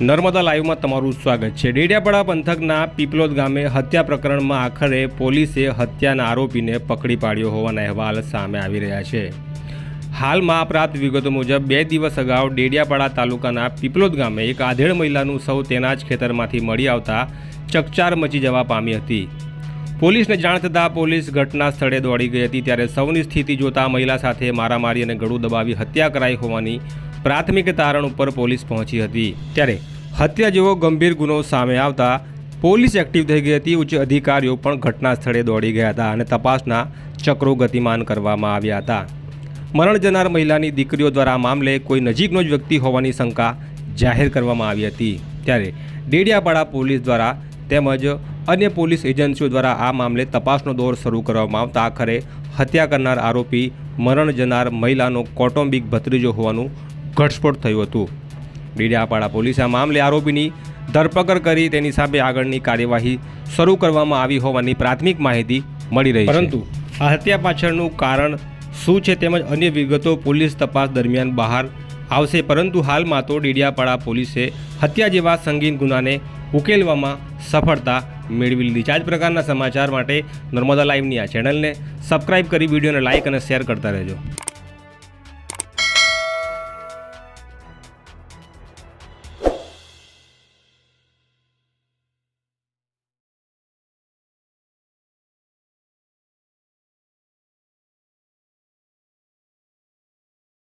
નર્મદા લાઈવમાં તમારું સ્વાગત છે. ડેડિયાપાડા પંથકના પીપલોદ ગામે હત્યા પ્રકરણમાં આખરે પોલીસે હત્યાના આરોપીને પકડી પાડ્યો હોવાના અહેવાલ સામે આવી રહ્યા છે. હાલમાં પ્રાપ્ત વિગતો મુજબ બે દિવસ અગાઉ ડેડિયાપાડા તાલુકાના પીપલોદ ગામે એક આધેડ મહિલાનું સૌ તેના જ ખેતરમાંથી મળી આવતા ચકચાર મચી જવા પામી હતી. પોલીસને જાણ થતાં પોલીસ ઘટના સ્થળે દોડી ગઈ હતી ત્યારે સૌની સ્થિતિ જોતા મહિલા સાથે મારામારી અને ગળું દબાવી હત્યા કરાઈ હોવાની પ્રાથમિક તારણ ઉપર પોલીસ પહોંચી હતી. ત્યારે હત્યા જેવો ગંભીર ગુનો સામે આવતા પોલીસ એક્ટિવ થઈ ગઈ હતી. ઉચ્ચ અધિકારીઓ પણ ઘટના સ્થળે દોડી ગયા હતા અને તપાસના ચક્રો ગતિમાન કરવામાં આવ્યા હતા. મરણ જનાર મહિલાની દીકરીઓ દ્વારા મામલે કોઈ નજીકનો જ વ્યક્તિ હોવાની શંકા જાહેર કરવામાં આવી હતી. ત્યારે ડેડિયાપાડા પોલીસ દ્વારા તેમજ અન્ય પોલીસ એજન્સીઓ દ્વારા આ મામલે તપાસનો દોર શરૂ કરવામાં આવતા આખરે હત્યા કરનાર આરોપી મરણ જનાર મહિલાનો કૌટુંબિક ભત્રીજો હોવાનું ઘટસ્ફોટ થયું હતું. ડીડિયાપાડા પોલીસે આ મામલે આરોપીની ધરપકડ કરી તેની સામે આગળની કાર્યવાહી શરૂ કરવામાં આવી હોવાની પ્રાથમિક માહિતી મળી રહી પરંતુ આ હત્યા પાછળનું કારણ શું છે તેમજ અન્ય વિગતો પોલીસ તપાસ દરમિયાન બહાર આવશે, પરંતુ હાલમાં તો ડીડિયાપાડા પોલીસે હત્યા જેવા સંગીન ગુનાને ઉકેલવામાં સફળતા મેળવી લીધી છે. આ જ પ્રકારના સમાચાર માટે નર્મદા લાઈવની આ ચેનલને સબસ્ક્રાઇબ કરી, વિડીયોને લાઇક અને શેર કરતા રહેજો.